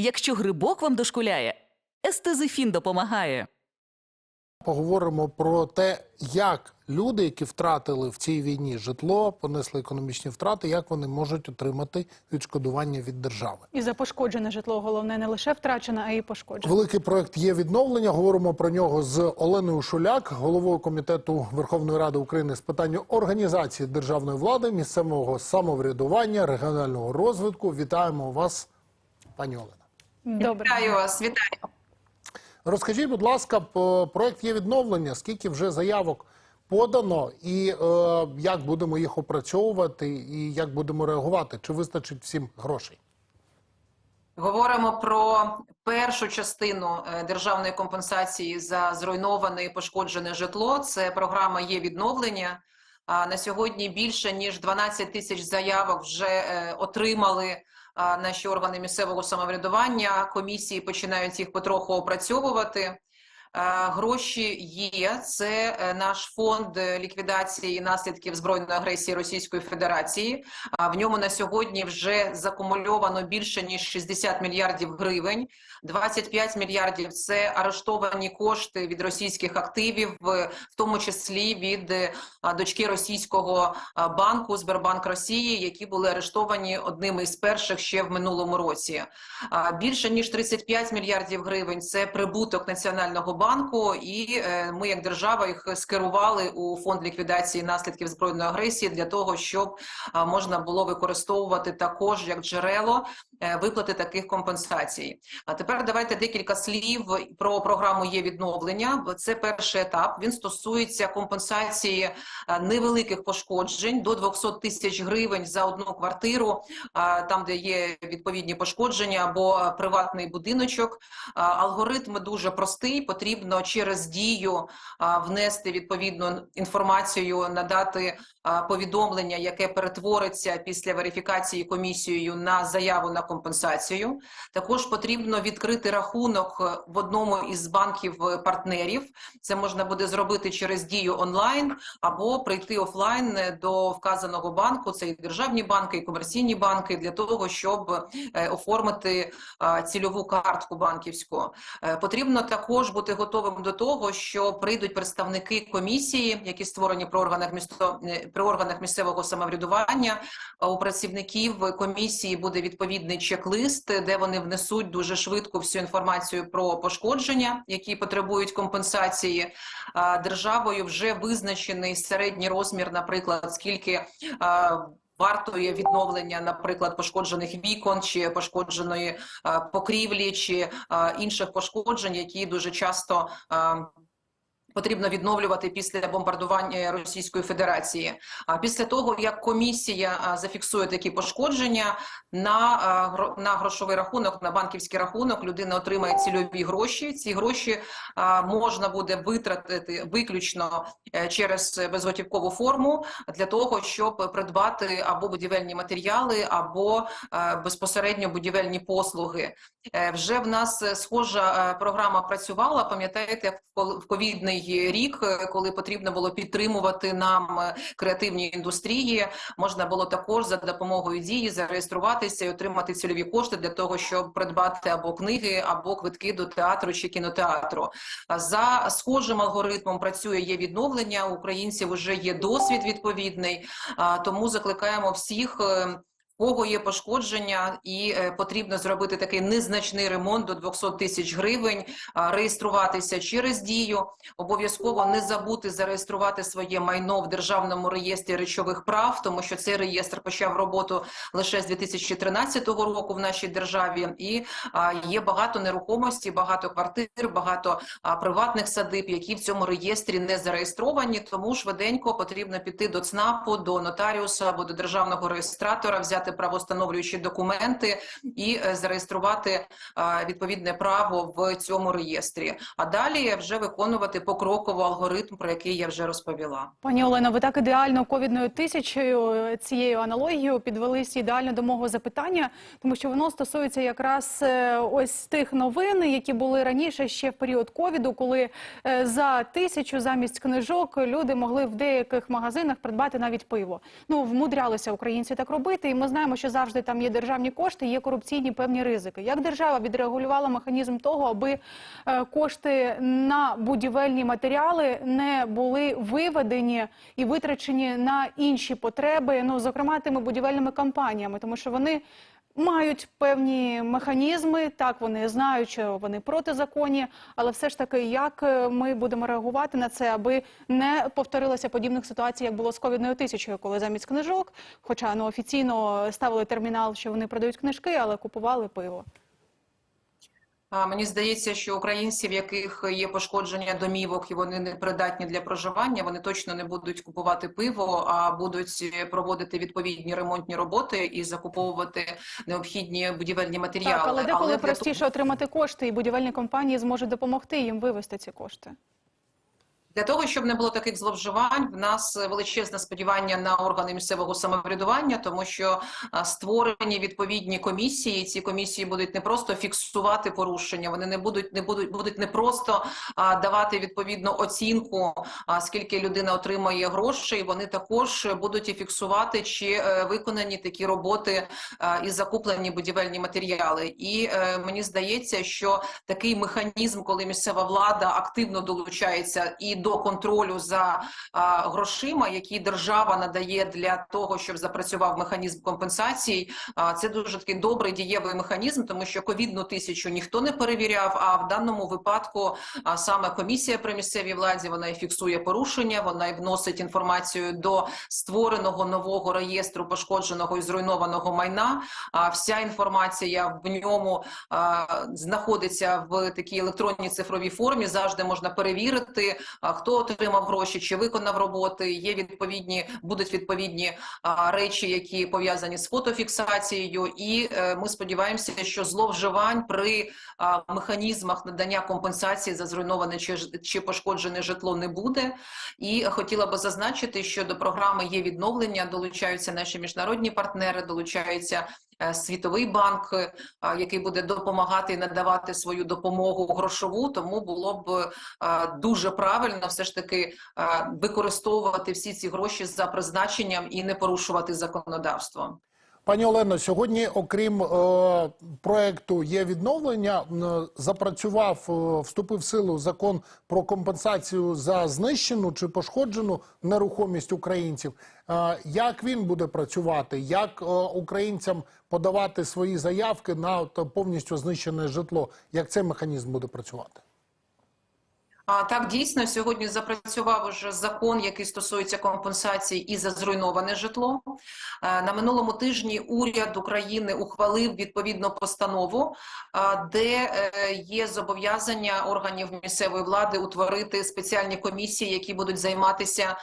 Якщо грибок вам дошкуляє, естезифін допомагає. Поговоримо про те, як люди, які втратили в цій війні житло, понесли економічні втрати, як вони можуть отримати відшкодування від держави. І за пошкоджене житло головне не лише втрачене, а й пошкоджене. Великий проект є відновлення. Говоримо про нього з Оленою Шуляк, головою комітету Верховної Ради України з питань організації державної влади, місцевого самоврядування, регіонального розвитку. Вітаємо вас, пані Олена. Добре. Вітаю вас, вітаю. Розкажіть, будь ласка, проект є відновлення. Скільки вже заявок подано, і е, як будемо їх опрацьовувати, і як будемо реагувати? Чи вистачить всім грошей? Говоримо про першу частину е, державної компенсації за зруйноване і пошкоджене житло. Це програма є відновлення. А на сьогодні більше ніж 12 тисяч заявок вже е, отримали наші органи місцевого самоврядування. Комісії починають їх потроху опрацьовувати. Е, Гроші є. Це е, наш фонд е, ліквідації наслідків збройної агресії Російської Федерації. В ньому на сьогодні вже закумульовано більше ніж 60 мільярдів гривень. 25 мільярдів це арештовані кошти від російських активів, в тому числі від дочки російського банку Сбербанк Росії, які були арештовані одними із перших ще в минулому році. Більше ніж 35 мільярдів гривень це прибуток національного банку, і е, ми, як держава, їх скерували у фонд ліквідації наслідків збройної агресії для того, щоб можна було використовувати також як джерело е, виплати таких компенсацій. А тепер давайте декілька слів про програму є відновлення. Це перший етап. Він стосується компенсації невеликих пошкоджень до 200 тисяч гривень за одну квартиру, там де є відповідні пошкодження або приватний будиночок. Алгоритм дуже простий. Потрібно через дію внести відповідну інформацію, надати повідомлення, яке перетвориться після верифікації комісією на заяву на компенсацію. Також потрібно відкрити рахунок е, в одному із банків е, партнерів. Це можна буде зробити через дію онлайн або прийти офлайн е, до вказаного банку. Це і державні банки, і комерційні банки для того, щоб оформити цільову картку банківську. Потрібно також бути готовим до того, що прийдуть представники комісії, які створені при органах місто е, при органах місцевого самоврядування. У працівників комісії буде відповідний чек-лист, де вони внесуть дуже швидко всю інформацію про пошкодження, які потребують компенсації. Державою вже визначений середній розмір, наприклад, скільки. А, Вартує відновлення, наприклад, пошкоджених вікон чи пошкодженої покрівлі чи інших пошкоджень, які дуже часто а, потрібно відновлювати після бомбардування Російської Федерації. А після того, як комісія зафіксує такі пошкодження на, на грошовий рахунок, на банківський рахунок, людина отримає цільові гроші. Ці гроші можна буде витратити виключно е, через безготівкову форму для того, щоб придбати або будівельні матеріали, або е, безпосередньо будівельні послуги. Е, Вже в нас схожа програма працювала. Пам'ятаєте, в кол- в рік, е, коли потрібно було підтримувати нам е, креативні індустрії, можна було також за допомогою дії зареєструватися і отримати цільові кошти для того, щоб придбати або книги, або квитки до театру чи кінотеатру. За схожим алгоритмом працює є відновлення. Українців вже є досвід відповідний, тому закликаємо всіх. Кого є пошкодження, і е, потрібно зробити такий незначний ремонт до 200 тисяч гривень, реєструватися через дію. Обов'язково не забути зареєструвати своє майно в державному реєстрі речових прав, тому що цей реєстр почав роботу лише з 2013 року в нашій державі, і є багато нерухомості, багато квартир, багато приватних садиб, які в цьому реєстрі не зареєстровані. Тому швиденько потрібно піти до ЦНАПу, до нотаріуса або до державного реєстратора, взяти правостановлюючі документи і е, зареєструвати відповідне право в цьому реєстрі. А далі вже виконувати покроково алгоритм, про який я вже розповіла. Пані Олено, ви так ідеально ковідною тисячею е, цією аналогією підвелись ідеально до мого запитання, тому що воно стосується якраз е, ось тих новин, які були раніше ще в період ковіду, коли е, за тисячу замість книжок люди могли в деяких магазинах придбати навіть пиво. Ну вмудрялися українці так робити, і ми знаємо. Знаємо, що завжди там є державні кошти, є корупційні певні ризики. Як держава відрегулювала механізм того, аби е, кошти на будівельні матеріали не були виведені і витрачені на інші потреби, ну зокрема тими будівельними компаніями, тому що вони. Мають певні механізми, так вони знають, що вони протизаконні, але все ж таки, як е, ми будемо реагувати на це, аби не повторилося подібних ситуацій, як було з ковідною тисячою, коли замість книжок, хоча ну офіційно ставили термінал, що вони продають книжки, але купували пиво. Мені здається, що українці, в яких є пошкодження домівок і вони не придатні для проживання, вони точно не будуть купувати пиво, а будуть проводити відповідні ремонтні роботи і закуповувати необхідні будівельні матеріали. Так, але деколи але простіше отримати кошти, і будівельні компанії зможуть допомогти їм вивести ці кошти. Для того, щоб не було таких зловживань, в нас величезне сподівання на органи місцевого самоврядування, тому що створені відповідні комісії. Ці комісії будуть не просто фіксувати порушення, вони не будуть не будуть будуть не просто а, давати відповідну оцінку, а, скільки людина отримає грошей. Вони також будуть і фіксувати, чи е, виконані такі роботи і закуплені будівельні матеріали. І е, мені здається, що такий механізм, коли місцева влада активно долучається і до контролю за а, грошима, які держава надає для того, щоб запрацював механізм компенсацій. А, це дуже такий добрий дієвий механізм, тому що ковідну тисячу ніхто не перевіряв. А в даному випадку а, саме комісія при місцевій владі вона і фіксує порушення, вона і вносить інформацію до створеного нового реєстру пошкодженого і зруйнованого майна. А вся інформація в ньому а, знаходиться в такій електронній цифровій формі. Завжди можна перевірити, хто отримав гроші, чи виконав роботи. Є відповідні, будуть відповідні речі, які пов'язані з фотофіксацією. І е, ми сподіваємося, що зловживань при механізмах надання компенсації за зруйноване чи, чи пошкоджене житло не буде. І хотіла би зазначити, що до програми є відновлення, долучаються наші міжнародні партнери, долучаються Світовий банк, е, який буде допомагати і надавати свою допомогу грошову. Тому було б е, дуже правильно все ж таки е, використовувати всі ці гроші за призначенням і не порушувати законодавство. Пані Олено, сьогодні, окрім е, проекту є відновлення, запрацював, е, вступив в силу закон про компенсацію за знищену чи пошкоджену нерухомість українців. Е, як він буде працювати? Як е, українцям подавати свої заявки на от, повністю знищене житло? Як цей механізм буде працювати? А так дійсно сьогодні запрацював уже закон, який стосується компенсації і за зруйноване житло. Е, На минулому тижні уряд України ухвалив відповідну постанову, е, де е, є зобов'язання органів місцевої влади утворити спеціальні комісії, які будуть займатися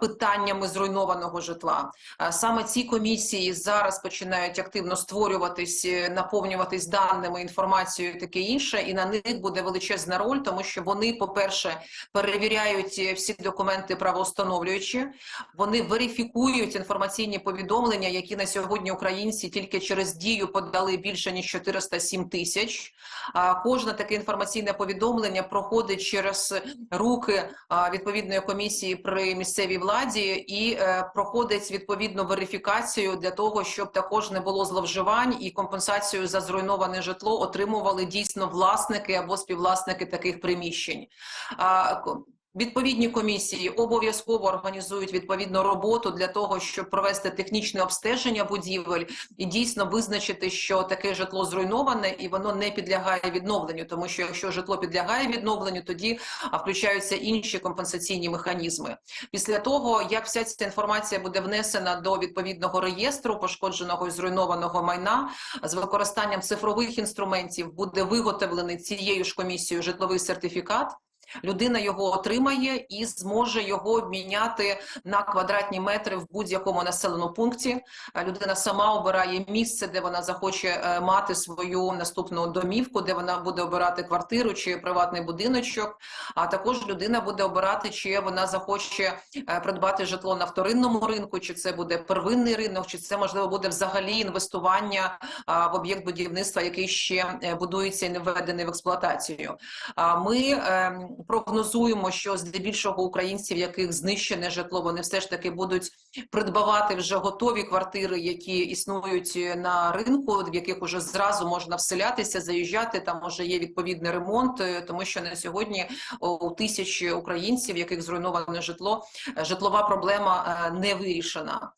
питаннями зруйнованого житла. Саме ці комісії зараз починають активно створюватись, наповнюватись даними, інформацією, таке інше, і на них буде величезна роль, тому що вони, по-перше, перевіряють всі документи правоустановлюючі, вони верифікують інформаційні повідомлення, які на сьогодні українці тільки через дію подали більше ніж 407 тисяч. Кожне таке інформаційне повідомлення проходить через руки відповідної комісії при місцевій владі і е, проходить відповідну верифікацію для того, щоб також не було зловживань і компенсацію за зруйноване житло отримували дійсно власники або співвласники таких приміщень. Відповідні комісії обов'язково організують відповідну роботу для того, щоб провести технічне обстеження будівель і дійсно визначити, що таке житло зруйноване і воно не підлягає відновленню. Тому що якщо житло підлягає відновленню, тоді включаються інші компенсаційні механізми. Після того, як вся ця інформація буде внесена до відповідного реєстру пошкодженого і зруйнованого майна, з використанням цифрових інструментів буде виготовлений цією ж комісією житловий сертифікат. Людина його отримає і зможе його обміняти на квадратні метри в будь-якому населеному пункті. Е, Людина сама обирає місце, де вона захоче е, мати свою наступну домівку, де вона буде обирати квартиру чи приватний будиночок. А також людина буде обирати, чи вона захоче е, придбати житло на вторинному ринку, чи це буде первинний ринок, чи це можливо буде взагалі інвестування в об'єкт будівництва, який ще будується і не введений в експлуатацію. Ми ем, прогнозуємо, що здебільшого українців, яких знищене житло, вони все ж таки будуть придбавати вже готові квартири, які існують на ринку, в яких уже зразу можна вселятися, заїжджати. Там вже є відповідний ремонт, е, тому що на сьогодні у тисяч українців, яких зруйноване житло, е, житлова проблема е, не вирішена.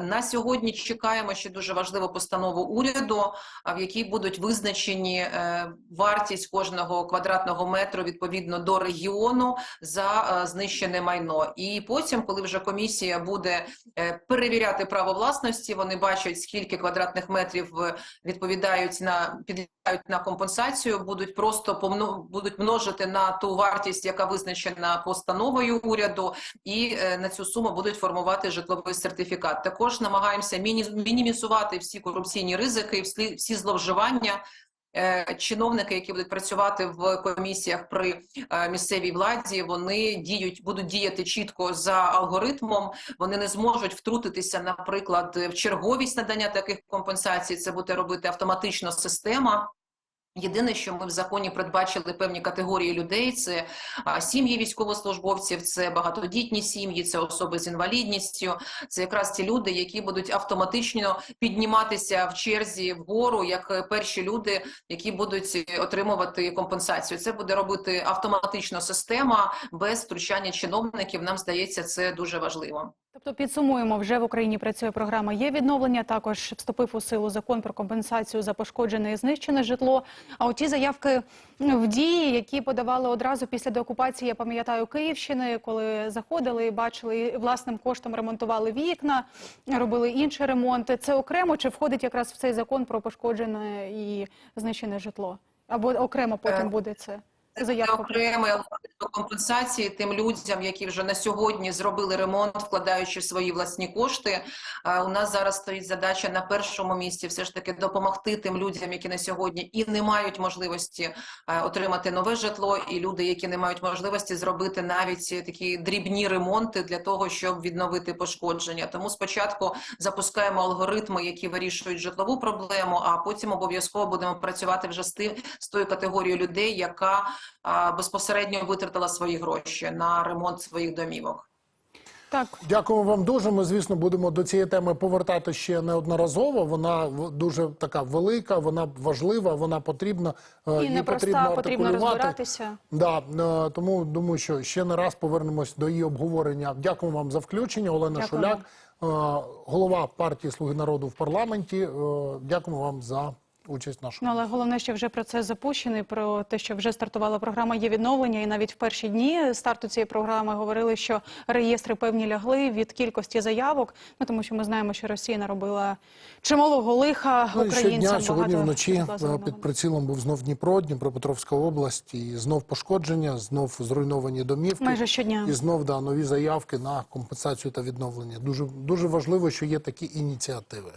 На сьогодні чекаємо ще дуже важливу постанову уряду, в якій будуть визначені вартість кожного квадратного метру відповідно до регіону за е, знищене майно. І потім, коли вже комісія буде е, перевіряти право власності, вони бачать, скільки квадратних метрів е, відповідають на підлягають на компенсацію, будуть просто помно, будуть множити на ту вартість, яка визначена постановою уряду, і на цю суму будуть формувати житловий сертифікат. Також намагаємося міні- мінімізувати всі корупційні ризики, всі, всі зловживання. Е, Чиновники, які будуть працювати в комісіях при е, місцевій владі, вони діють, будуть діяти чітко за алгоритмом. Вони не зможуть втрутитися, наприклад, в черговість надання таких компенсацій. Це буде робити автоматично система. Єдине, що ми в законі передбачили певні категорії людей: це сім'ї військовослужбовців, це багатодітні сім'ї, це особи з інвалідністю. Це якраз ті люди, які будуть автоматично підніматися в черзі вгору, як е, перші люди, які будуть отримувати компенсацію. Це буде робити автоматично система без втручання чиновників. Нам здається, це дуже важливо. Тобто підсумуємо, вже в Україні працює програма «Є відновлення». Також вступив у силу закон про компенсацію за пошкоджене і знищене житло. А от ті заявки в дії, які подавали одразу після деокупації, я пам'ятаю Київщини, коли заходили і бачили і власним коштом ремонтували вікна, робили інші ремонти. Це окремо чи входить якраз в цей закон про пошкоджене і знищене житло? Або окремо потім Е, буде це Це заявка? окремий алгоритм компенсації тим людям, які вже на сьогодні зробили ремонт, вкладаючи свої власні кошти. У нас зараз стоїть задача на першому місці все ж таки допомогти тим людям, які на сьогодні і не мають можливості е, отримати нове житло, і люди, які не мають можливості зробити навіть такі дрібні ремонти для того, щоб відновити пошкодження. Тому спочатку запускаємо алгоритми, які вирішують житлову проблему, а потім обов'язково будемо працювати вже з тим з тою категорією людей, яка безпосередньо витратила свої гроші на ремонт своїх домівок. Так, Дякуємо вам дуже. Ми, звісно, будемо до цієї теми повертати ще неодноразово. Вона дуже така велика, вона важлива, вона потрібна. е, і її непроста, потрібно артикулювати. розбиратися. Да, е, тому думаю, що ще не раз повернемось до її обговорення. Дякую вам за включення. Олена Дякуємо. Шуляк, е, голова партії Слуги народу в парламенті. Дякуємо вам за участь в Ну, але головне, що вже процес запущений, про те, що вже стартувала програма є відновлення, і навіть в перші дні старту цієї програми говорили, що реєстри певні лягли від кількості заявок. Ну тому що ми знаємо, що Росія наробила чималого лиха Ну, українцям. щодня сьогодні вночі е, під прицілом був знов Дніпро, Дніпропетровська область, і знов пошкодження, знов зруйновані домівки. майже щодня. І знов да, нові заявки на компенсацію та відновлення. Дуже дуже важливо, що є такі ініціативи.